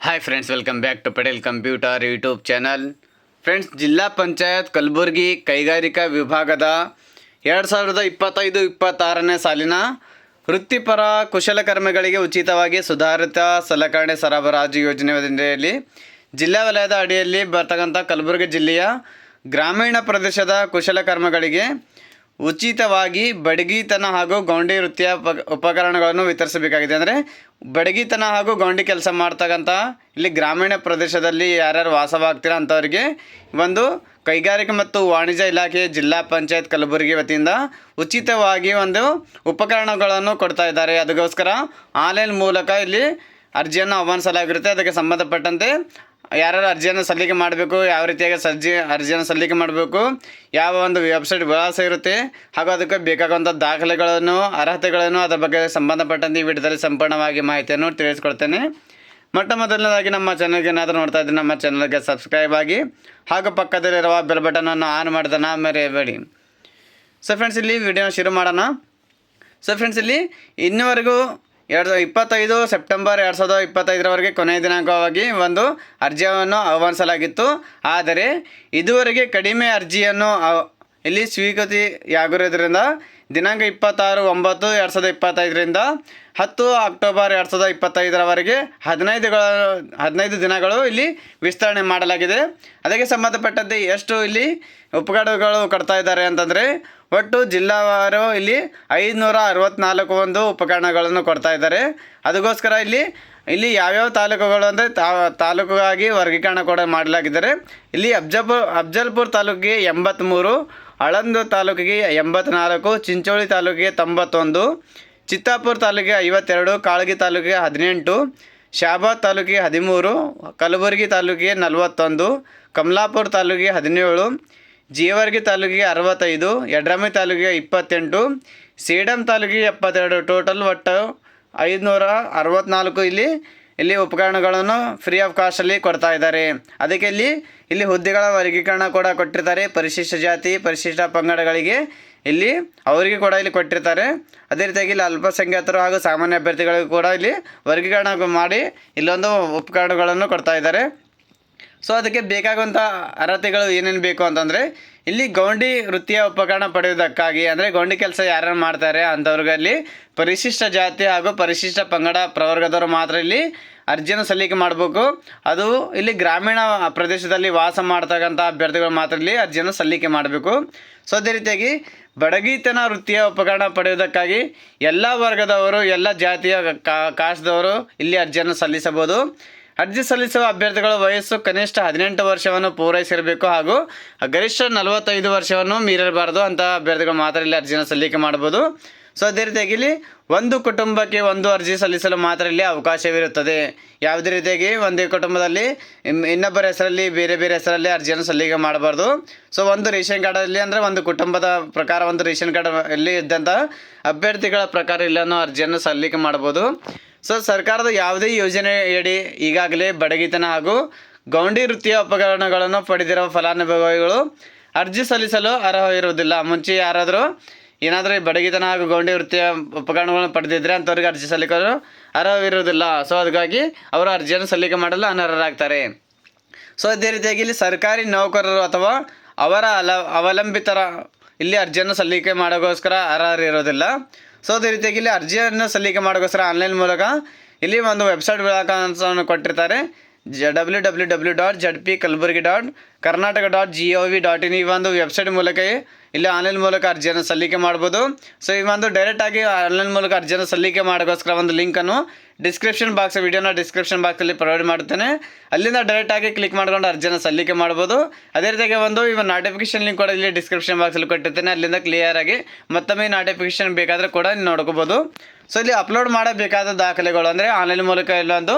Hi friends welcome back to Patel computer YouTube channel friends ಜಿಲ್ಲಾ ಪಂಚಾಯತ್ ಕಲಬುರಗಿ ಕೈಗಾರಿಕಾ ವಿಭಾಗದ ಎರಡು ಸಾವಿರದ ಇಪ್ಪತ್ತೈದು ಇಪ್ಪತ್ತಾರನೇ ಸಾಲಿನ ವೃತ್ತಿಪರ ಕುಶಲಕರ್ಮಿಗಳಿಗೆ ಉಚಿತವಾಗಿ ಸುಧಾರಿತ ಸಲಕರಣೆ ಸರಬರಾಜು ಯೋಜನೆ ಅಡಿಯಲ್ಲಿ ಜಿಲ್ಲಾ ವಲಯದ ಅಡಿಯಲ್ಲಿ ಬರ್ತಕ್ಕಂಥ ಕಲಬುರಗಿ ಜಿಲ್ಲೆಯ ಗ್ರಾಮೀಣ ಪ್ರದೇಶದ ಕುಶಲಕರ್ಮಿಗಳಿಗೆ ಉಚಿತವಾಗಿ ಬಡಗಿತನ ಹಾಗೂ ಗೌಂಡಿ ಉಪ- ಉಪಕರಣಗಳನ್ನು ವಿತರಿಸಬೇಕಾಗಿದೆ. ಅಂದರೆ ಬಡಗಿತನ ಹಾಗೂ ಗೌಂಡಿ ಕೆಲಸ ಮಾಡ್ತಕ್ಕಂಥ ಇಲ್ಲಿ ಗ್ರಾಮೀಣ ಪ್ರದೇಶದಲ್ಲಿ ಯಾರ್ಯಾರು ವಾಸವಾಗ್ತೀರ ಅಂಥವರಿಗೆ ಒಂದು ಕೈಗಾರಿಕೆ ಮತ್ತು ವಾಣಿಜ್ಯ ಇಲಾಖೆ, ಜಿಲ್ಲಾ ಪಂಚಾಯತ್ ಕಲಬುರಗಿ ವತಿಯಿಂದ ಉಚಿತವಾಗಿ ಒಂದು ಉಪಕರಣಗಳನ್ನು ಕೊಡ್ತಾ ಇದ್ದಾರೆ. ಅದಕ್ಕೋಸ್ಕರ ಆನ್ಲೈನ್ ಮೂಲಕ ಇಲ್ಲಿ ಅರ್ಜಿಯನ್ನು ಆಹ್ವಾನಿಸಲಾಗಿರುತ್ತೆ. ಅದಕ್ಕೆ ಸಂಬಂಧಪಟ್ಟಂತೆ ಯಾರ್ಯಾರು ಅರ್ಜಿಯನ್ನು ಸಲ್ಲಿಕೆ ಮಾಡಬೇಕು, ಯಾವ ರೀತಿಯಾಗಿ ಸರ್ಜಿ ಅರ್ಜಿಯನ್ನು ಸಲ್ಲಿಕೆ ಮಾಡಬೇಕು, ಯಾವ ಒಂದು ವೆಬ್ಸೈಟ್ ವಿಳಾಸ ಇರುತ್ತೆ, ಹಾಗೂ ಅದಕ್ಕೆ ಬೇಕಾಗುವಂಥ ದಾಖಲೆಗಳನ್ನು, ಅರ್ಹತೆಗಳನ್ನು, ಅದರ ಬಗ್ಗೆ ಸಂಬಂಧಪಟ್ಟಂತೆ ಈ ವಿಡಿಯೋದಲ್ಲಿ ಸಂಪೂರ್ಣವಾಗಿ ಮಾಹಿತಿಯನ್ನು ತಿಳಿಸ್ಕೊಡ್ತೇನೆ. ಮೊಟ್ಟ ಮೊದಲನೇದಾಗಿ ನಮ್ಮ ಚಾನಲ್ಗೆ ಏನಾದರೂ ನೋಡ್ತಾ ಇದ್ದರೆ ನಮ್ಮ ಚಾನಲ್ಗೆ ಸಬ್ಸ್ಕ್ರೈಬ್ ಆಗಿ, ಹಾಗೂ ಪಕ್ಕದಲ್ಲಿರುವ ಬೆಲ್ ಬಟನನ್ನು ಆನ್ ಮಾಡಿದನ ಮರೆಯಬೇಡಿ ಸೊ ಫ್ರೆಂಡ್ಸ್ ಇಲ್ಲಿ ವಿಡಿಯೋನ ಶುರು ಮಾಡೋಣ. ಸೊ ಫ್ರೆಂಡ್ಸ್ ಇಲ್ಲಿ ಇನ್ನುವರೆಗೂ ಎರಡು ಇಪ್ಪತ್ತೈದು ಸೆಪ್ಟೆಂಬರ್ ಎರಡು ಸಾವಿರದ ಇಪ್ಪತ್ತೈದರವರೆಗೆ ಕೊನೆಯ ದಿನಾಂಕವಾಗಿ ಒಂದು ಅರ್ಜಿಯನ್ನು ಆಹ್ವಾನಿಸಲಾಗಿತ್ತು. ಆದರೆ ಇದುವರೆಗೆ ಕಡಿಮೆ ಅರ್ಜಿಯನ್ನು ಇಲ್ಲಿ ಸ್ವೀಕೃತಿಯಾಗಿರೋದ್ರಿಂದ ದಿನಾಂಕ ಇಪ್ಪತ್ತಾರು ಒಂಬತ್ತು ಎರಡು ಸಾವಿರದ ಇಪ್ಪತ್ತೈದರಿಂದ ಹತ್ತು ಅಕ್ಟೋಬರ್ ಎರಡು ಸಾವಿರದ ಇಪ್ಪತ್ತೈದರವರೆಗೆ ಹದಿನೈದುಗಳ ಹದಿನೈದು ದಿನಗಳು ಇಲ್ಲಿ ವಿಸ್ತರಣೆ ಮಾಡಲಾಗಿದೆ. ಅದಕ್ಕೆ ಸಂಬಂಧಪಟ್ಟಂತೆ ಎಷ್ಟು ಇಲ್ಲಿ ಉಪಕರಣಗಳು ಕೊಡ್ತಾ ಇದ್ದಾರೆ ಅಂತಂದರೆ ಒಟ್ಟು ಜಿಲ್ಲಾವಾರು ಇಲ್ಲಿ ಐದುನೂರ ಅರವತ್ತ್ನಾಲ್ಕು ಒಂದು ಉಪಕರಣಗಳನ್ನು ಕೊಡ್ತಾ ಇದ್ದಾರೆ. ಅದಕ್ಕೋಸ್ಕರ ಇಲ್ಲಿ ಇಲ್ಲಿ ಯಾವ್ಯಾವ ತಾಲೂಕುಗಳು ಅಂದರೆ ತಾ, ತಾಲೂಕುಗಾಗಿ ವರ್ಗೀಕರಣ ಕೂಡ ಮಾಡಲಾಗಿದ್ದಾರೆ. ಇಲ್ಲಿ ಅಬ್ಜಲ್ಪುರ್ ಅಫ್ಜಲ್ಪುರ್ ತಾಲೂಕಿಗೆ ಎಂಬತ್ತ್ಮೂರು ಆಳಂದ ತಾಲೂಕಿಗೆ ಎಂಬತ್ನಾಲ್ಕು, ಚಿಂಚೋಳಿ ತಾಲೂಕಿಗೆ ತೊಂಬತ್ತೊಂದು, ಚಿತ್ತಾಪುರ ತಾಲೂಕಿಗೆ ಐವತ್ತೆರಡು, ಕಾಳಗಿ ತಾಲೂಕಿಗೆ ಹದಿನೆಂಟು, ಶಾಬಾದ್ ತಾಲೂಕಿಗೆ ಹದಿಮೂರು, ಕಲಬುರಗಿ ತಾಲೂಕಿಗೆ ನಲವತ್ತೊಂದು, ಕಮಲಾಪುರ ತಾಲೂಕಿಗೆ ಹದಿನೇಳು, ಜೀವರ್ಗಿ ತಾಲೂಕಿಗೆ ಅರವತ್ತೈದು, ಯಡ್ರಾಮಿ ತಾಲೂಕಿಗೆ ಇಪ್ಪತ್ತೆಂಟು, ಸೇಡಂ ತಾಲೂಕಿಗೆ ಎಪ್ಪತ್ತೆರಡು, ಟೋಟಲ್ ಒಟ್ಟು ಐದುನೂರ ಅರವತ್ತ್ನಾಲ್ಕು ಇಲ್ಲಿ ಇಲ್ಲಿ ಉಪಕರಣಗಳನ್ನು ಫ್ರೀ ಆಫ್ ಕಾಸ್ಟಲ್ಲಿ ಕೊಡ್ತಾ ಇದ್ದಾರೆ. ಅದಕ್ಕೆ ಇಲ್ಲಿ ಇಲ್ಲಿ ಹುದ್ದೆಗಳ ವರ್ಗೀಕರಣ ಕೂಡ ಕೊಟ್ಟಿರ್ತಾರೆ. ಪರಿಶಿಷ್ಟ ಜಾತಿ, ಪರಿಶಿಷ್ಟ ಪಂಗಡಗಳಿಗೆ ಇಲ್ಲಿ ಅವರಿಗೆ ಕೂಡ ಇಲ್ಲಿ ಕೊಟ್ಟಿರ್ತಾರೆ. ಅದೇ ರೀತಿಯಾಗಿ ಇಲ್ಲಿ ಅಲ್ಪಸಂಖ್ಯಾತರು ಹಾಗೂ ಸಾಮಾನ್ಯ ಅಭ್ಯರ್ಥಿಗಳಿಗೂ ಕೂಡ ಇಲ್ಲಿ ವರ್ಗೀಕರಣ ಮಾಡಿ ಇಲ್ಲೊಂದು ಉಪಕರಣಗಳನ್ನು ಕೊಡ್ತಾ ಇದ್ದಾರೆ. ಸೊ ಅದಕ್ಕೆ ಬೇಕಾಗುವಂಥ ಅರ್ಹತೆಗಳು ಏನೇನು ಬೇಕು ಅಂತಂದರೆ, ಇಲ್ಲಿ ಗೌಂಡಿ ವೃತ್ತಿಯ ಉಪಕರಣ ಪಡೆಯುವುದಕ್ಕಾಗಿ, ಅಂದರೆ ಗೌಂಡಿ ಕೆಲಸ ಯಾರ್ಯಾರು ಮಾಡ್ತಾರೆ ಅಂಥವ್ರಿಗಲ್ಲಿ ಪರಿಶಿಷ್ಟ ಜಾತಿ ಹಾಗೂ ಪರಿಶಿಷ್ಟ ಪಂಗಡ ಪ್ರವರ್ಗದವರು ಮಾತ್ರ ಇಲ್ಲಿ ಅರ್ಜಿಯನ್ನು ಸಲ್ಲಿಕೆ ಮಾಡಬೇಕು. ಅದು ಇಲ್ಲಿ ಗ್ರಾಮೀಣ ಪ್ರದೇಶದಲ್ಲಿ ವಾಸ ಮಾಡ್ತಕ್ಕಂಥ ಅಭ್ಯರ್ಥಿಗಳು ಮಾತ್ರ ಇಲ್ಲಿ ಅರ್ಜಿಯನ್ನು ಸಲ್ಲಿಕೆ ಮಾಡಬೇಕು. ಸೊ ಅದೇ ರೀತಿಯಾಗಿ ಬಡಗಿತನ ವೃತ್ತಿಯ ಉಪಕರಣ ಪಡೆಯುವುದಕ್ಕಾಗಿ ಎಲ್ಲ ವರ್ಗದವರು, ಎಲ್ಲ ಜಾತಿಯ ಕಾಸದವರು ಇಲ್ಲಿ ಅರ್ಜಿಯನ್ನು ಸಲ್ಲಿಸಬಹುದು. ಅರ್ಜಿ ಸಲ್ಲಿಸುವ ಅಭ್ಯರ್ಥಿಗಳ ವಯಸ್ಸು ಕನಿಷ್ಠ ಹದಿನೆಂಟು ವರ್ಷವನ್ನು ಪೂರೈಸಿರಬೇಕು ಹಾಗೂ ಗರಿಷ್ಠ ನಲವತ್ತೈದು ವರ್ಷವನ್ನು ಮೀರಿರಬಾರದು ಅಂತ ಅಭ್ಯರ್ಥಿಗಳು ಮಾತ್ರ ಇಲ್ಲಿ ಅರ್ಜಿಯನ್ನು ಸಲ್ಲಿಕೆ ಮಾಡ್ಬೋದು ಸೊ ಅದೇ ರೀತಿಯಾಗಿ ಇಲ್ಲಿ ಒಂದು ಕುಟುಂಬಕ್ಕೆ ಒಂದು ಅರ್ಜಿ ಸಲ್ಲಿಸಲು ಮಾತ್ರ ಇಲ್ಲಿ ಅವಕಾಶವಿರುತ್ತದೆ. ಯಾವುದೇ ರೀತಿಯಾಗಿ ಒಂದೇ ಕುಟುಂಬದಲ್ಲಿ ಇನ್ನೊಬ್ಬರ ಹೆಸರಲ್ಲಿ, ಬೇರೆ ಬೇರೆ ಹೆಸರಲ್ಲಿ ಅರ್ಜಿಯನ್ನು ಸಲ್ಲಿಕೆ ಮಾಡಬಾರ್ದು. ಸೊ ಒಂದು ರೇಷನ್ ಕಾರ್ಡಲ್ಲಿ ಅಂದರೆ ಒಂದು ಕುಟುಂಬದ ಪ್ರಕಾರ ಒಂದು ರೇಷನ್ ಕಾರ್ಡ್ ಇಲ್ಲಿ ಇದ್ದಂಥ ಅಭ್ಯರ್ಥಿಗಳ ಪ್ರಕಾರ ಇಲ್ಲನ್ನು ಅರ್ಜಿಯನ್ನು ಸಲ್ಲಿಕೆ ಮಾಡ್ಬೋದು ಸೊ ಸರ್ಕಾರದ ಯಾವುದೇ ಯೋಜನೆಯಡಿ ಈಗಾಗಲೇ ಬಡಗಿತನ ಹಾಗೂ ಗೌಂಡಿ ವೃತ್ತಿಯ ಉಪಕರಣಗಳನ್ನು ಪಡೆದಿರುವ ಫಲಾನುಭವಿಗಳು ಅರ್ಜಿ ಸಲ್ಲಿಸಲು ಅರ್ಹವಿರುವುದಿಲ್ಲ ಮುಂಚೆ ಯಾರಾದರೂ ಏನಾದರೂ ಬಡಗಿತನ ಹಾಗೂ ಗೌಂಡಿ ವೃತ್ತಿಯ ಉಪಕರಣಗಳನ್ನು ಪಡೆದಿದ್ದರೆ ಅಂಥವ್ರಿಗೆ ಅರ್ಜಿ ಸಲ್ಲಿಸಲು ಅರ್ಹವಿರುವುದಿಲ್ಲ ಸೊ ಅದಕ್ಕಾಗಿ ಅವರು ಅರ್ಜಿಯನ್ನು ಸಲ್ಲಿಕೆ ಮಾಡಲು ಅನರ್ಹರಾಗ್ತಾರೆ. ಸೊ ಅದೇ ರೀತಿಯಾಗಿ ಇಲ್ಲಿ ಸರ್ಕಾರಿ ನೌಕರರು ಅಥವಾ ಅವರ ಅಲ ಅವಲಂಬಿತರ ಇಲ್ಲಿ ಅರ್ಜಿಯನ್ನು ಸಲ್ಲಿಕೆ ಮಾಡೋಕ್ಕೋಸ್ಕರ ಅರ್ಹರಿರೋದಿಲ್ಲ ಸೊ ಅದೇ ರೀತಿಯಾಗಿ ಇಲ್ಲಿ ಅರ್ಜಿಯನ್ನು ಸಲ್ಲಿಕೆ ಮಾಡೋಕ್ಕೋಸ್ಕರ ಆನ್ಲೈನ್ ಮೂಲಕ ಇಲ್ಲಿ ಒಂದು ವೆಬ್ಸೈಟ್ ವಿಳಾಸವನ್ನು ಕೊಟ್ಟಿರ್ತಾರೆ. ಜ W W W dot Z P Kalaburagi dot Karnataka dot G O V dot in ಈ ಒಂದು ವೆಬ್ಸೈಟ್ ಮೂಲಕ ಇಲ್ಲಿ ಆನ್ಲೈನ್ ಮೂಲಕ ಅರ್ಜಿಯನ್ನು ಸಲ್ಲಿಕೆ ಮಾಡ್ಬೋದು. ಸೊ ಈ ಒಂದು ಡೈರೆಕ್ಟಾಗಿ ಆನ್ಲೈನ್ ಮೂಲಕ ಅರ್ಜಿಯನ್ನು ಸಲ್ಲಿಕೆ ಮಾಡೋಕ್ಕೋಸ್ಕರ ಒಂದು ಲಿಂಕನ್ನು ಡಿಸ್ಕ್ರಿಪ್ಷನ್ ಬಾಕ್ಸ್ ವಿಡಿಯೋನ ಡಿಸ್ಕ್ರಿಪ್ಷನ್ ಬಾಕ್ಸಲ್ಲಿ ಪ್ರೊವೈಡ್ ಮಾಡ್ತೇನೆ ಅಲ್ಲಿಂದ ಡೈರೆಕ್ಟಾಗಿ ಕ್ಲಿಕ್ ಮಾಡ್ಕೊಂಡು ಅರ್ಜಿನ ಸಲ್ಲಿಕೆ ಮಾಡ್ಬೋದು. ಅದೇ ರೀತಿಯಾಗಿ ಒಂದು ಇವಾಗ ನೋಟಿಫಿಕೇಶನ್ ಲಿಂಕ್ ಕೂಡ ಇಲ್ಲಿ ಡಿಸ್ಕ್ರಿಪ್ಷನ್ ಬಾಕ್ಸಲ್ಲಿ ಕೊಟ್ಟಿರ್ತೇನೆ. ಅಲ್ಲಿಂದ ಕ್ಲಿಯರಾಗಿ ಮತ್ತೊಮ್ಮೆ ನೋಟಿಫಿಕೇಶನ್ ಬೇಕಾದರೆ ಕೂಡ ನೋಡ್ಕೋಬೋದು. ಸೊ ಇಲ್ಲಿ ಅಪ್ಲೋಡ್ ಮಾಡಬೇಕಾದ ದಾಖಲೆಗಳು ಅಂದರೆ ಆನ್ಲೈನ್ ಮೂಲಕ ಇಲ್ಲೊಂದು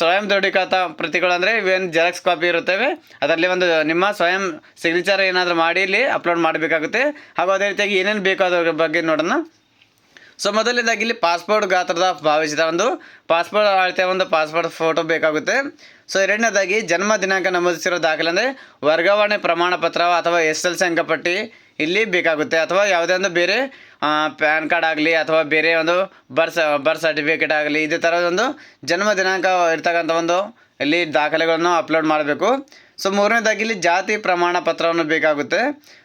ಸ್ವಯಂ ದೃಢೀಕೃತ ಪ್ರತಿಗಳು ಅಂದರೆ ಇವೇನು ಜೆರಾಕ್ಸ್ ಕಾಪಿ ಇರುತ್ತವೆ. ಅದರಲ್ಲಿ ಒಂದು ನಿಮ್ಮ ಸ್ವಯಂ ಸಿಗ್ನೇಚರ್ ಏನಾದರೂ ಮಾಡಿ ಇಲ್ಲಿ ಅಪ್ಲೋಡ್ ಮಾಡಬೇಕಾಗುತ್ತೆ. ಹಾಗೂ ಅದೇ ರೀತಿಯಾಗಿ ಏನೇನು ಬೇಕೋ ಅದ್ರ ಬಗ್ಗೆ ನೋಡೋಣ. ಸೊ ಮೊದಲನೇದಾಗಿ ಇಲ್ಲಿ ಪಾಸ್ಪೋರ್ಟ್ ಗಾತ್ರದ ಭಾವಿಸಿದ ಒಂದು ಪಾಸ್ಪೋರ್ಟ್ ಅಳತೆಯ ಒಂದು ಪಾಸ್ಪೋರ್ಟ್ ಫೋಟೋ ಬೇಕಾಗುತ್ತೆ. ಸೊ ಎರಡನೇದಾಗಿ ಜನ್ಮ ದಿನಾಂಕ ನಮೂದಿಸಿರೋ ದಾಖಲೆ ಅಂದರೆ ವರ್ಗಾವಣೆ ಪ್ರಮಾಣ ಪತ್ರ ಅಥವಾ ಎಸ್ ಎಲ್ ಸಿ ಇಲ್ಲಿ ಬೇಕಾಗುತ್ತೆ. ಅಥವಾ ಯಾವುದೇ ಒಂದು ಬೇರೆ ಪ್ಯಾನ್ ಕಾರ್ಡ್ ಆಗಲಿ ಅಥವಾ ಬೇರೆ ಒಂದು ಬರ್ತ್ ಬರ್ತ್ ಸರ್ಟಿಫಿಕೇಟ್ ಆಗಲಿ ಇದೇ ಥರದೊಂದು ಜನ್ಮ ದಿನಾಂಕ ಇರ್ತಕ್ಕಂಥ ಒಂದು ಇಲ್ಲಿ ದಾಖಲೆಗಳನ್ನು ಅಪ್ಲೋಡ್ ಮಾಡಬೇಕು. ಸೊ ಮೂರನೇದಾಗಿ ಇಲ್ಲಿ ಜಾತಿ ಪ್ರಮಾಣ ಪತ್ರವನ್ನು ಬೇಕಾಗುತ್ತೆ.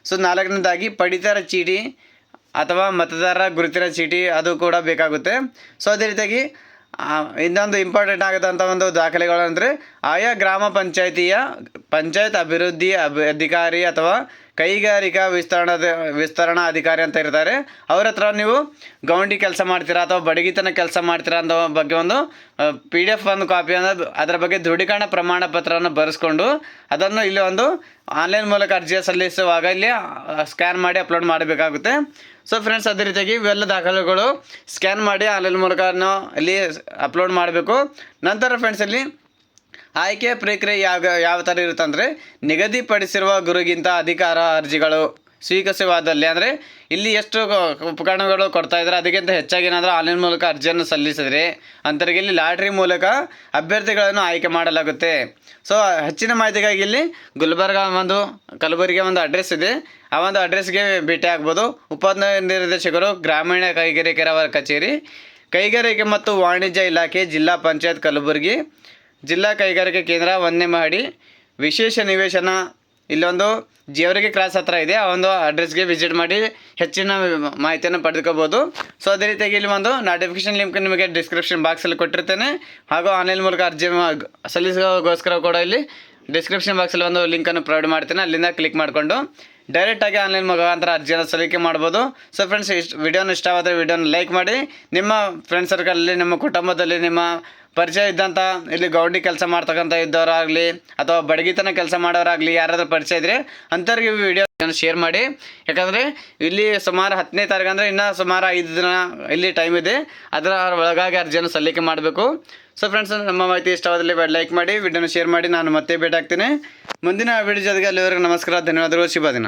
ಸೊ ನಾಲ್ಕನೇದಾಗಿ ಪಡಿತರ ಚೀಟಿ ಅಥವಾ ಮತದಾರರ ಗುರುತಿನ ಚೀಟಿ ಅದು ಕೂಡ ಬೇಕಾಗುತ್ತೆ. ಸೊ ಅದೇ ರೀತಿಯಾಗಿ ಇನ್ನೊಂದು ಇಂಪಾರ್ಟೆಂಟ್ ಆಗುತ್ತಂಥ ಒಂದು ದಾಖಲೆಗಳು ಅಂದರೆ ಆಯಾ ಗ್ರಾಮ ಪಂಚಾಯಿತಿಯ, ಪಂಚಾಯತ್ ಅಭಿವೃದ್ಧಿ ಅಭಿ ಅಧಿಕಾರಿ ಅಥವಾ ಕೈಗಾರಿಕಾ ವಿಸ್ತರಣದ, ವಿಸ್ತರಣಾ ಅಧಿಕಾರಿ ಅಂತ ಇರ್ತಾರೆ. ಅವ್ರ ಹತ್ರ ನೀವು ಗೌಂಡಿ ಕೆಲಸ ಮಾಡ್ತೀರಾ ಅಥವಾ ಬಡಗಿತನ ಕೆಲಸ ಮಾಡ್ತೀರಾ ಅನ್ನೋ ಬಗ್ಗೆ ಒಂದು ಪಿ ಡಿ ಎಫ್ ಒಂದು ಕಾಪಿ ಅನ್ನೋದು ಅದರ ಬಗ್ಗೆ ದೃಢೀಕರಣ ಪ್ರಮಾಣ ಪತ್ರವನ್ನು ಬರೆಸ್ಕೊಂಡು ಅದನ್ನು ಇಲ್ಲಿ ಒಂದು ಆನ್ಲೈನ್ ಮೂಲಕ ಅರ್ಜಿ ಸಲ್ಲಿಸುವಾಗ ಇಲ್ಲಿ ಸ್ಕ್ಯಾನ್ ಮಾಡಿ ಅಪ್ಲೋಡ್ ಮಾಡಬೇಕಾಗುತ್ತೆ. ಸೊ ಫ್ರೆಂಡ್ಸ್, ಅದೇ ರೀತಿಯಾಗಿ ಇವೆಲ್ಲ ದಾಖಲೆಗಳು ಸ್ಕ್ಯಾನ್ ಮಾಡಿ ಆನ್ಲೈನ್ ಮೂಲಕ ಇಲ್ಲಿ ಅಪ್ಲೋಡ್ ಮಾಡಬೇಕು. ನಂತರ ಫ್ರೆಂಡ್ಸ್, ಇಲ್ಲಿ ಆಯ್ಕೆ ಪ್ರಕ್ರಿಯೆ ಯಾವ ಯಾವ ಥರ ಇರುತ್ತೆ ಅಂದರೆ ನಿಗದಿಪಡಿಸಿರುವ ಗುರುಗಿಂತ ಅಧಿಕಾರ ಅರ್ಜಿಗಳು ಸ್ವೀಕರಿಸುವಾದಲ್ಲಿ ಅಂದರೆ ಇಲ್ಲಿ ಎಷ್ಟು ಉಪಕರಣಗಳು ಕೊಡ್ತಾ ಇದ್ದಾರೆ, ಅದಕ್ಕಿಂತ ಹೆಚ್ಚಾಗಿ ಏನಾದರೂ ಆನ್ಲೈನ್ ಮೂಲಕ ಅರ್ಜಿಯನ್ನು ಸಲ್ಲಿಸಿದರೆ ಅಂತರಿಗೆ ಇಲ್ಲಿ ಲಾಟ್ರಿ ಮೂಲಕ ಅಭ್ಯರ್ಥಿಗಳನ್ನು ಆಯ್ಕೆ ಮಾಡಲಾಗುತ್ತೆ. ಸೊ ಹೆಚ್ಚಿನ ಮಾಹಿತಿಗಾಗಿ ಇಲ್ಲಿ ಗುಲ್ಬರ್ಗ ಒಂದು ಕಲಬುರಗಿ ಒಂದು ಅಡ್ರೆಸ್ ಇದೆ. ಆ ಒಂದು ಅಡ್ರೆಸ್ಗೆ ಭೇಟಿ ಆಗ್ಬೋದು. ಉಪ ನಿರ್ದೇಶಕರು ಗ್ರಾಮೀಣ ಕೈಗಾರಿಕೆರವರ ಕಚೇರಿ, ಕೈಗಾರಿಕೆ ಮತ್ತು ವಾಣಿಜ್ಯ ಇಲಾಖೆ, ಜಿಲ್ಲಾ ಪಂಚಾಯತ್ ಕಲಬುರಗಿ ಜಿಲ್ಲಾ ಕೈಗಾರಿಕೆ ಕೇಂದ್ರ ಒಂದನೇ ಮಹಡಿ ವಿಶೇಷ ನಿವೇಶನ ಇಲ್ಲೊಂದು ಜೇವರಿಗೆ ಕ್ರಾಸ್ ಹತ್ರ ಇದೆ, ಆ ಒಂದು ಅಡ್ರೆಸ್ಗೆ ವಿಸಿಟ್ ಮಾಡಿ ಹೆಚ್ಚಿನ ಮಾಹಿತಿಯನ್ನು ಪಡೆದುಕೋಬೋದು. ಸೊ ಅದೇ ರೀತಿಯಾಗಿ ಇಲ್ಲಿ ಒಂದು ನೋಟಿಫಿಕೇಶನ್ ಲಿಂಕ್ ನಿಮಗೆ ಡಿಸ್ಕ್ರಿಪ್ಷನ್ ಬಾಕ್ಸಲ್ಲಿ ಕೊಟ್ಟಿರ್ತೇನೆ. ಹಾಗೂ ಆನ್ಲೈನ್ ಮೂಲಕ ಅರ್ಜಿ ಸಲ್ಲಿಸೋಗೋಸ್ಕರ ಕೂಡ ಇಲ್ಲಿ ಡಿಸ್ಕ್ರಿಪ್ಷನ್ ಬಾಕ್ಸಲ್ಲಿ ಒಂದು ಲಿಂಕನ್ನು ಪ್ರೊವೈಡ್ ಮಾಡ್ತೇನೆ. ಅಲ್ಲಿಂದ ಕ್ಲಿಕ್ ಮಾಡಿಕೊಂಡು ಡೈರೆಕ್ಟಾಗಿ ಆನ್ಲೈನ್ ಮುಖಾಂತರ ಅರ್ಜಿಯನ್ನು ಸಲ್ಲಿಕೆ ಮಾಡ್ಬೋದು. ಸೊ ಫ್ರೆಂಡ್ಸ್ ಇಷ್ಟು ವಿಡಿಯೋನ ಇಷ್ಟವಾದರೆ ವಿಡಿಯೋನ ಲೈಕ್ ಮಾಡಿ. ನಿಮ್ಮ ಫ್ರೆಂಡ್ ಸರ್ಕಲಲ್ಲಿ ನಿಮ್ಮ ಕುಟುಂಬದಲ್ಲಿ ನಿಮ್ಮ ಪರಿಚಯ ಇದ್ದಂಥ ಇಲ್ಲಿ ಗೌಂಡಿ ಕೆಲಸ ಮಾಡ್ತಕ್ಕಂಥ ಇದ್ದವರಾಗಲಿ, ಅಥವಾ ಬಡಗಿತನ ಕೆಲಸ ಮಾಡೋರಾಗಲಿ, ಯಾರಾದರೂ ಪರಿಚಯ ಇದ್ದರೆ ಅಂಥವ್ರಿಗೆ ವಿಡಿಯೋ ಶೇರ್ ಮಾಡಿ. ಯಾಕಂದರೆ ಇಲ್ಲಿ ಸುಮಾರು ಹತ್ತನೇ ತಾರೀಕು ಅಂದರೆ ಇನ್ನೂ ಸುಮಾರು ಐದು ದಿನ ಇಲ್ಲಿ ಟೈಮ್ ಇದೆ. ಅದರ ಒಳಗಾಗಿ ಅರ್ಜಿಯನ್ನು ಸಲ್ಲಿಕೆ ಮಾಡಬೇಕು. ಸೊ ಫ್ರೆಂಡ್ಸ್ ನಮ್ಮ ಮಾಹಿತಿ ಇಷ್ಟವಾದಲ್ಲಿ ಲೈಕ್ ಮಾಡಿ ವಿಡಿಯೋನ ಶೇರ್ ಮಾಡಿ, ನಾನು ಮತ್ತೆ ಭೇಟಿ ಆಗ್ತೀನಿ ಮುಂದಿನ ವಿಡಿಯೋ ಜೊತೆಗೆ ಅಲ್ಲಿವರೆಗೆ ನಮಸ್ಕಾರ, ಧನ್ಯವಾದಗಳು, ಶುಭ ದಿನ.